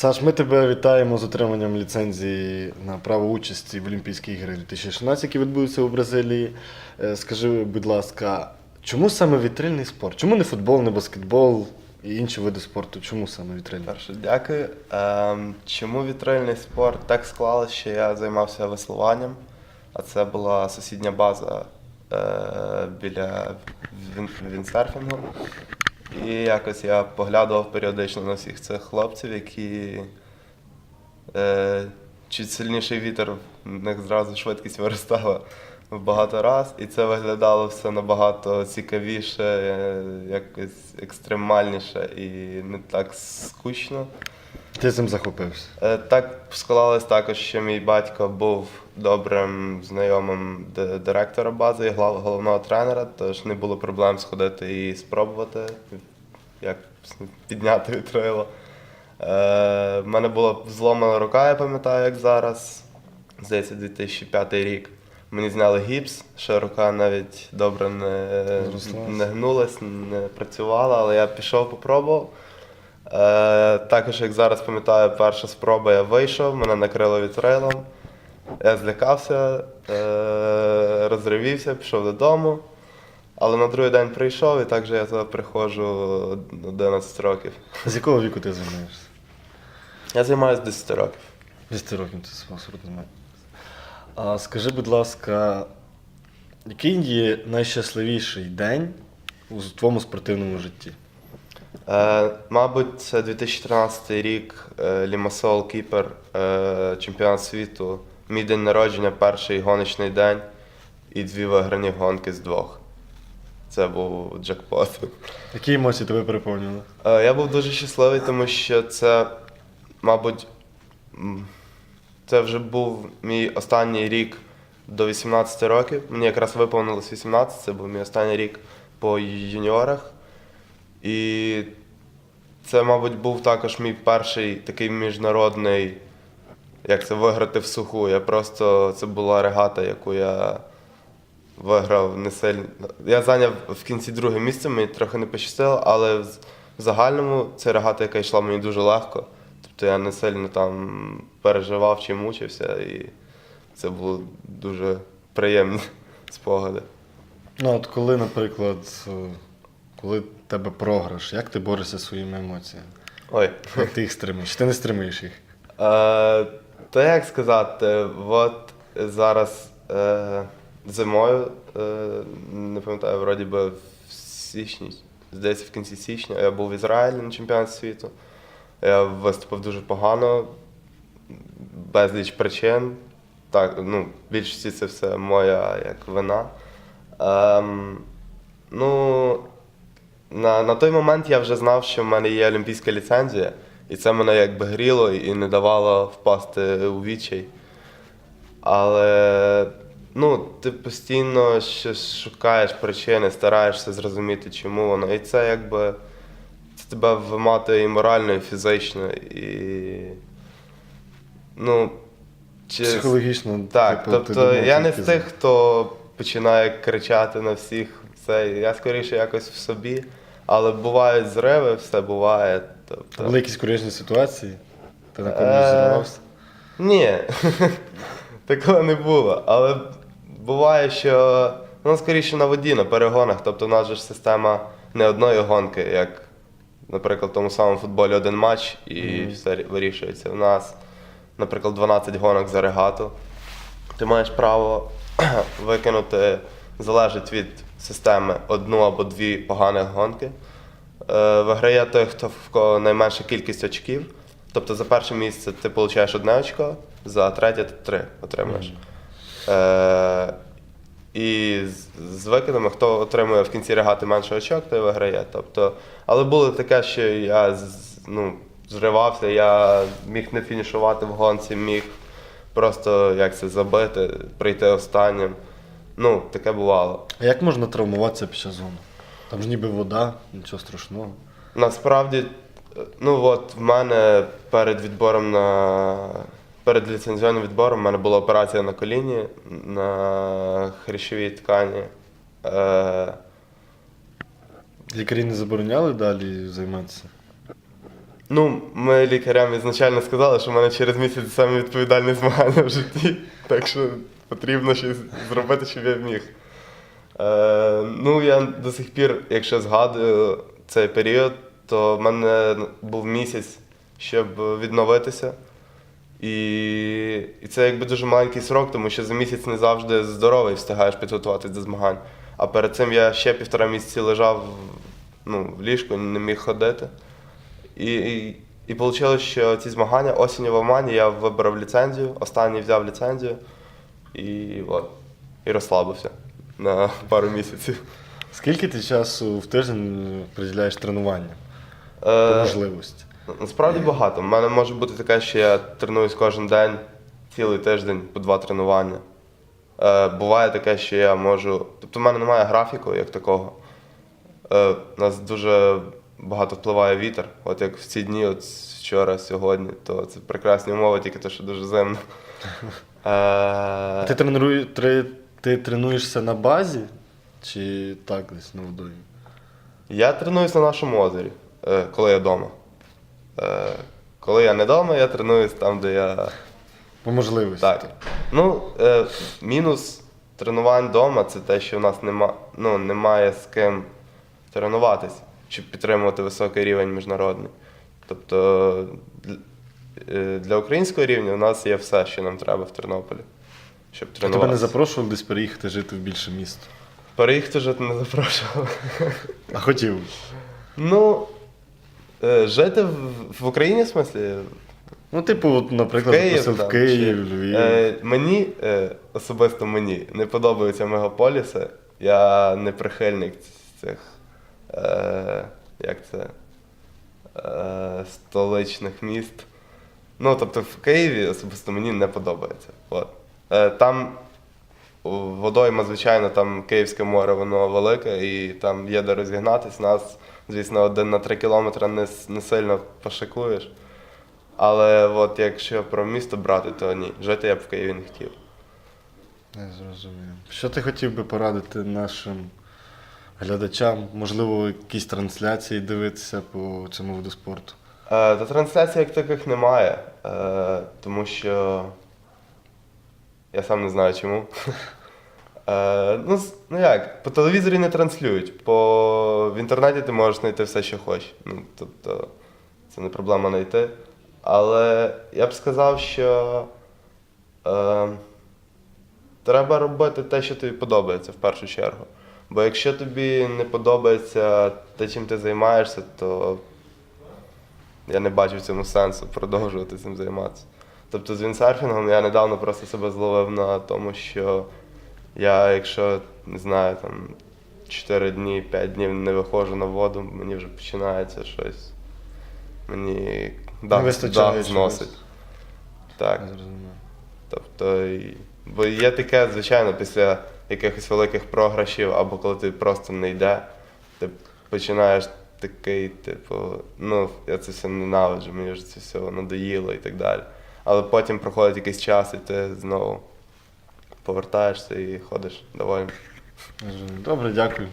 Саш, ми тебе вітаємо з отриманням ліцензії на право участі в Олімпійських іграх 2016, які відбудуться у Бразилії. Е, Скажи, будь ласка, чому саме вітрильний спорт? Чому не футбол, не баскетбол і інші види спорту? Чому саме вітрильний? Перше, дякую. Ем, чому вітрильний спорт? Так склалося, що я займався веслуванням, а це була сусідня база е, біля він, віндсерфінгу. І якось я поглядував періодично на всіх цих хлопців, які е, чуть сильніший вітер, в них зразу швидкість виростала в багато раз, і це виглядало все набагато цікавіше, е, якось екстремальніше і не так скучно. Ти цим захопився. Е, Так склалось також, що мій батько був добрим знайомим д- директора бази і глав- головного тренера, тож не було проблем сходити і спробувати, як підняти вітрило. Е, в мене була зломана рука, я пам'ятаю, як зараз. Здається, 2005 рік. Мені зняли гіпс, ще рука навіть добре не, не гнулась, не працювала, але я пішов, попробував. Е, також, як зараз пам'ятаю, перша спроба я вийшов, мене накрило вітрилом. Я злякався, е, розривівся, пішов додому. Але на другий день прийшов і так же я туди приходжу 11 років. З якого віку ти займаєшся? Я займаюся 10 років. 10 років свого займаєшся. А скажи, будь ласка, який є найщасливіший день у твоєму спортивному житті? Е, мабуть, це 2013 рік е, Лімасол Кіпер, е, чемпіонат світу. Мій день народження, перший гоночний день і дві виграні гонки з двох. Це був джекпот. Які емоції тебе переповнювали? Е, Я був дуже щасливий, тому що це, мабуть, це вже був мій останній рік до 18 років. Мені якраз виповнилось 18, це був мій останній рік по юніорах. І це, мабуть, був також мій перший такий міжнародний, як це виграти в суху. Я просто це була регата, яку я виграв не сильно. Я зайняв в кінці друге місце, мені трохи не пощастило, але в загальному це регата, яка йшла мені дуже легко. Тобто я не сильно там переживав чи мучився, і це були дуже приємні спогади. Ну, от коли, наприклад, е, коли тебе програш, як ти борешся зі своїми емоціями? Ой. Як ти їх стримуєш? Ти не стримуєш їх? Е, та як сказати, от зараз е, зимою, е, не пам'ятаю, вроді би в січні, здається, в кінці січня я був в Ізраїлі на чемпіонаті світу. Я виступив дуже погано, безліч причин. Так, ну, більшості це все моя як вина. Ем, ну, на, на той момент я вже знав, що в мене є олімпійська ліцензія, і це мене якби гріло і не давало впасти у відчай. Але ну, ти постійно щось шукаєш причини, стараєшся зрозуміти, чому воно. І це якби це тебе виматує і морально, і фізично, і. Ну, чи... Психологічно. Так, типу, тобто я не з тих, хто починає кричати на всіх. Все. Я скоріше якось в собі. Але бувають зриви, все буває. Тобто... Були якісь курйозні ситуації? Ти на комусь Е, зірвався? Ні, такого не було. Але буває, що ну, скоріше на воді, на перегонах. Тобто, у нас же ж система не одної гонки, як, наприклад, в тому самому футболі один матч і Мгм. все вирішується. У нас, наприклад, 12 гонок за регату. Ти маєш право викинути, залежить від системи, одну або дві поганих гонки. Е, Виграє той, хто в кого найменша кількість очків. Тобто за перше місце ти отримуєш одне очко, за третє ти три отримуєш. Е, і з, викидами, хто отримує в кінці регати менше очок, той виграє. Тобто, але було таке, що я ну, зривався, я міг не фінішувати в гонці, міг просто як це забити, прийти останнім. Ну, таке бувало. А як можна травмуватися під час зону? Там ж ніби вода, нічого страшного. Насправді, ну от в мене перед відбором на перед ліцензіонним відбором в мене була операція на коліні на хрящовій ткані. Е, Лікарі не забороняли далі займатися? Ну, ми лікарям ізначально сказали, що в мене через місяць саме відповідальні змагання в житті. Так що потрібно щось зробити, щоб я міг. Е, ну, я до сих пір, якщо згадую цей період, то в мене був місяць, щоб відновитися. І, і це якби дуже маленький срок, тому що за місяць не завжди здоровий встигаєш підготуватись до змагань. А перед цим я ще півтора місяці лежав ну, в ліжку, не міг ходити. І, і, і вийшло, що ці змагання осінню в Омані я вибрав ліцензію, останній взяв ліцензію і, от, і розслабився на пару місяців. Скільки ти часу в тиждень приділяєш тренуванню по Е, можливості? Насправді багато. У мене може бути таке, що я тренуюсь кожен день, цілий тиждень по два тренування. Е, буває таке, що я можу. Тобто в мене немає графіку як такого. Е, у нас дуже багато впливає вітер. От як в ці дні, от вчора, сьогодні, то це прекрасні умови, тільки те, що дуже зимно. Е, Ти, тренує, тре- ти тренуєшся на базі чи так десь на водоймі? Я тренуюсь на нашому озері, е, коли я вдома. Е, коли я не вдома, я тренуюсь там, де я. По можливості. Так. Ну, е, мінус тренувань вдома це те, що в нас нема, ну, немає з ким тренуватись, щоб підтримувати високий рівень міжнародний. Тобто для, е, для українського рівня у нас є все, що нам треба в Тернополі, щоб А тебе не запрошували десь переїхати жити в більше місто? Переїхати жити не запрошували. А хотів. Ну, е, жити в, в Україні, в смислі, Ну, типу, от, наприклад, запросив в там, Київ, чи- Львів. Е, мені, е, особисто мені, не подобаються мегаполіси. Я не прихильник цих. Е, як це? Е, столичних міст. Ну, тобто в Києві особисто мені не подобається. От. Е, там водойма, звичайно, там Київське море, воно велике, і там є де розігнатись. Нас, звісно, один на три кілометри не, не сильно пошикуєш. Але от якщо про місто брати, то ні. Жити я б в Києві не хотів. Не зрозумів. Що ти хотів би порадити нашим глядачам? Можливо, якісь трансляції дивитися по цьому виду спорту? Е, та трансляцій як таких немає, е, тому що я сам не знаю чому. Е, ну, ну як, по телевізорі не транслюють, по... в інтернеті ти можеш знайти все, що хочеш. Ну, тобто, це не проблема знайти. Але я б сказав, що е, треба робити те, що тобі подобається в першу чергу. Бо якщо тобі не подобається те, чим ти займаєшся, то я не бачу в цьому сенсу продовжувати цим займатися. Тобто з віндсерфінгом я недавно просто себе зловив на тому, що я, якщо не знаю, там 4 дні, 5 днів не виходжу на воду, мені вже починається щось. Мені дах, чогось. зносить. Так. Тобто, і- бо є таке, звичайно, після якихось великих програшів, або коли ти просто не йде, ти починаєш такий, типу, ну, я це все ненавиджу, мені вже це все надоїло і так далі. Але потім проходить якийсь час, і ти знову повертаєшся і ходиш доволі. Добре, дякую.